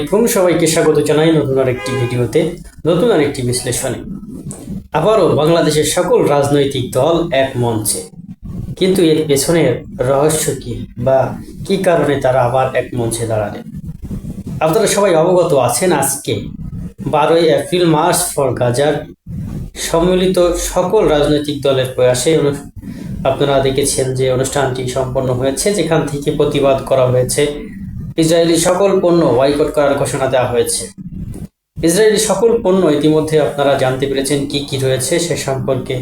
আসসালামাইকুম সবাইকে স্বাগত জানাই নতুন আরেকটি ভিডিওতে, নতুন আরেকটি বিশ্লেষণে। আবারও বাংলাদেশের সকল রাজনৈতিক দল এক মঞ্চে। কিন্তু এর পেছনের রহস্য কি বা কি কারণে তারা আবার এক মঞ্চে দাঁড়ালেন আপনারা সবাই অবগত আছেন আজকে বারোই এপ্রিল, মার্চ ফর গাজার সম্মিলিত সকল রাজনৈতিক দলের প্রয়াসে আপনারা দেখেছেন যে অনুষ্ঠানটি সম্পন্ন হয়েছে, যেখান থেকে প্রতিবাদ করা হয়েছে। ইসরায়েলি সকল পণ্য বয়কট করার ঘোষণা দেওয়া হয়েছে। ইসরায়েলি সকল পণ্য ইতিমধ্যে আপনারা জানতে পেরেছেন কি কি রয়েছে, সে সম্পর্কে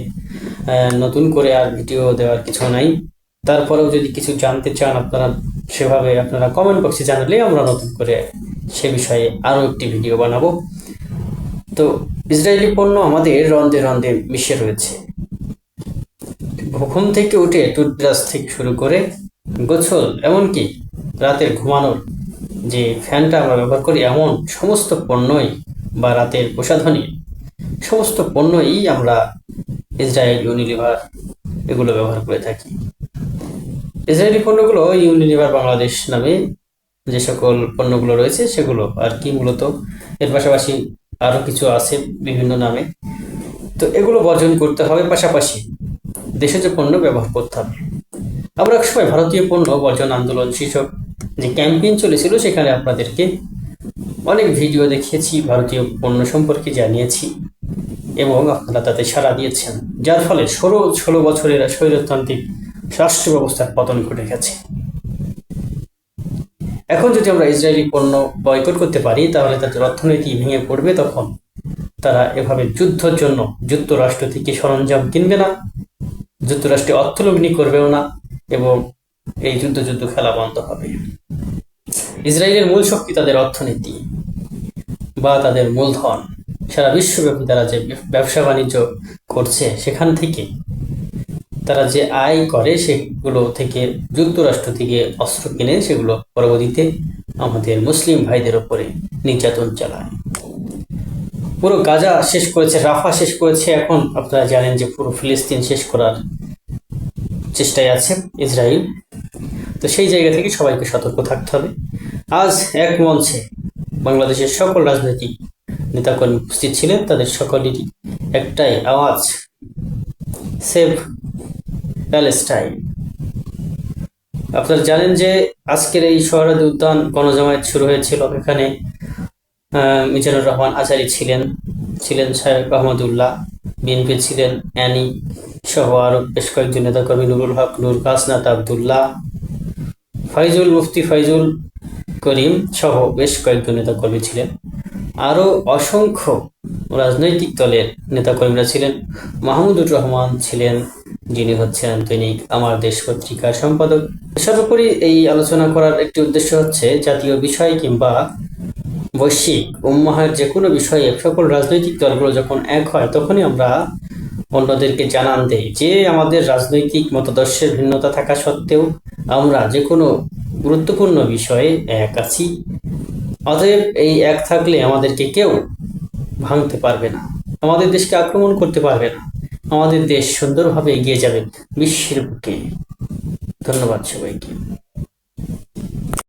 নতুন করে আর ভিডিও দেওয়ার কিছু নাই। তারপরেও যদি কিছু জানতে চান আপনারা সেভাবে আপনারা কমেন্ট বক্সে জানালে আমরা নতুন করে সে বিষয়ে আরও একটি ভিডিও বানাবো। তো ইসরায়েলি পণ্য আমাদের রন্ধে রন্ধে মিশে রয়েছে। ঘুম থেকে উঠে, টুথব্রাশ থেকে শুরু করে গোছল এমনকি রাতের ঘুমানোর যে ফ্যানটা আমরা ব্যবহার করি, এমন সমস্ত পণ্যই বা রাতের প্রসাধনী, সমস্ত পণ্যই আমরা ইসরায়েল ইউনিলিভার এগুলো ব্যবহার করে থাকি। ইসরায়েলি পণ্যগুলো ইউনিলিভার বাংলাদেশ নামে যে সকল পণ্যগুলো রয়েছে, সেগুলো আর কি মূলত। এর পাশাপাশি আরও কিছু আছে বিভিন্ন নামে। তো এগুলো বর্জন করতে হবে, পাশাপাশি দেশজ পণ্য ব্যবহার করতে হবে। আমরা একসময় ভারতীয় পণ্য বর্জন আন্দোলন শীর্ষক যে ক্যাম্পেইন চলেছিল, সেখানে আপনাদেরকে অনেক ভিডিও দেখিয়েছি, ভারতীয় পণ্য সম্পর্কে জানিয়েছি এবং আপনারা তাতে সাড়া দিয়েছেন। যার ফলে ষোলো ষোলো বছরের স্বৈরতান্ত্রিক রাষ্ট্র ব্যবস্থার পতন ঘটে গেছে। এখন যদি আমরা ইসরায়েলি পণ্য বয়কট করতে পারি, তাহলে তাদের অর্থনীতি ভেঙে পড়বে তখন। তারা এভাবে যুদ্ধের জন্য যুক্তরাষ্ট্র থেকে সরঞ্জাম কিনবে না, যুক্তরাষ্ট্রে অর্থলগ্নি করবেও না এবং এই যুদ্ধ যুদ্ধ খেলা বন্ধ হবে। ইসরায়েলের মূল শক্তি তাদের অর্থনীতি বা তাদের মূলধন। সারা বিশ্বব্যাপী তারা যে ব্যবসা বাণিজ্য করছে সেখান থেকে তারা যে আয় করে সেগুলো থেকে, যুক্তরাষ্ট্র থেকে অস্ত্র কিনে সেগুলো পরবর্তীতে আমাদের মুসলিম ভাইদের ওপরে নির্যাতন চালায়। পুরো গাজা শেষ করেছে, রাফা শেষ করেছে এখন। আপনারা জানেন যে পুরো ফিলিস্তিন শেষ করার চেষ্টায় আছে ইসরায়েল। তো সেই জায়গা থেকে সবাইকে সতর্ক থাকতে হবে। আজ এক মঞ্চে বাংলাদেশের সকল রাজনৈতিক নেতাকর্মী উপস্থিত ছিলেন। তাদের সকলেরই একটাই আওয়াজ, সেভ প্যালেস্টাইন। আপনারা জানেন যে আজকের এই শহরাদি উদ্যান গণজামায়াত শুরু হয়েছিল। এখানে মিজানুর রহমান আচারি ছিলেন ছিলেন সাহেব আহমদুল্লাহ, বিএনপি ছিলেন অ্যানি সহ আরও বেশ কয়েকজন নেতাকর্মী, নুরুল হক নুর কাসনাত আবদুল্লাহ, ফাইজুল মুফতি ফাইজুল করিম সহ বেশ কয়েকজন নেতাকর্মী ছিলেন। আরও অসংখ্য রাজনৈতিক দলের নেতাকর্মীরা ছিলেন। মাহমুদুর রহমান ছিলেন, যিনি হচ্ছেন দৈনিক আমার দেশ পত্রিকার সম্পাদক। সর্বোপরি এই আলোচনা করার একটি উদ্দেশ্য হচ্ছে জাতীয় বিষয় কিংবা বৈশ্বিক উম্মাহের যে কোনো বিষয়ে সকল রাজনৈতিক দলগুলো যখন এক হয়, তখনই আমরা অন্যদেরকে জানান দেই যে আমাদের রাজনৈতিক মতাদর্শের ভিন্নতা থাকা সত্ত্বেও আমরা যে কোনো গুরুত্বপূর্ণ বিষয়ে এক আছি। অতএব এই এক থাকলে আমাদেরকে কেউ ভাঙতে পারবে না। আমাদের দেশকে আক্রমণ করতে পারবে না। আমাদের দেশ সুন্দরভাবে এগিয়ে যাবে বিশ্বের বুকে। ধন্যবাদ সবাইকে।